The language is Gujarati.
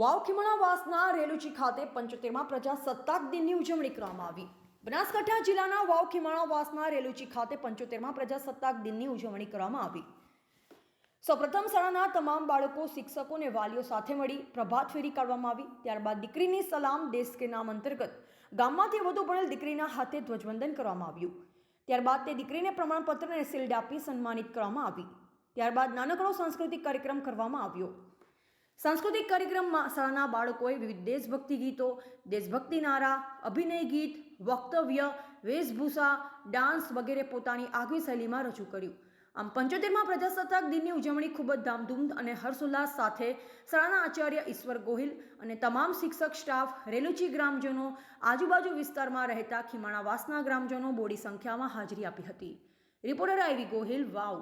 વાવ ખીમણાવાસના રેલુચી ખાતે પંચોતેરમાં પ્રજાસત્તાક દિનની ઉજવણી કરવામાં આવી. બનાસકાંઠા જિલ્લાના વાવ ખીમણાવાસના રેલુચી ખાતે પંચોતેરમાં પ્રજાસત્તાક દિનની ઉજવણી કરવામાં આવી. સૌપ્રથમ શાળાના તમામ બાળકો, શિક્ષકો અને વાલીઓ સાથે મળી પ્રભાત ફેરી કાઢવામાં આવી. ત્યારબાદ દીકરીની સલામ દેશ કે નામ અંતર્ગત ગામમાંથી વધુ ભણેલ દીકરીના હાથે ધ્વજવંદન કરવામાં આવ્યું. ત્યારબાદ તે દીકરીને પ્રમાણપત્ર અને શિલ્ડ આપી સન્માનિત કરવામાં આવી. ત્યારબાદ નાનકડો સાંસ્કૃતિક કાર્યક્રમ કરવામાં આવ્યો. સાંસ્કૃતિક કાર્યક્રમમાં શાળાના બાળકોએ વિવિધ દેશભક્તિ ગીતો, દેશભક્તિ નારા, અભિનય ગીત, વક્તવ્ય, વેશભૂષા, ડાન્સ વગેરે પોતાની આગવી શૈલીમાં રજૂ કર્યું. આમ પંચોતેરમાં પ્રજાસત્તાક દિનની ઉજવણી ખૂબ જ ધામધૂમ અને હર્ષોલ્લાસ સાથે શાળાના આચાર્ય ઈશ્વર ગોહિલ અને તમામ શિક્ષક, સ્ટાફ, રેલુચી ગ્રામજનો, આજુબાજુ વિસ્તારમાં રહેતા ખીમાણાવાસના ગ્રામજનો બોડી સંખ્યામાં હાજરી આપી હતી. Reporter IV Gohil, Vav.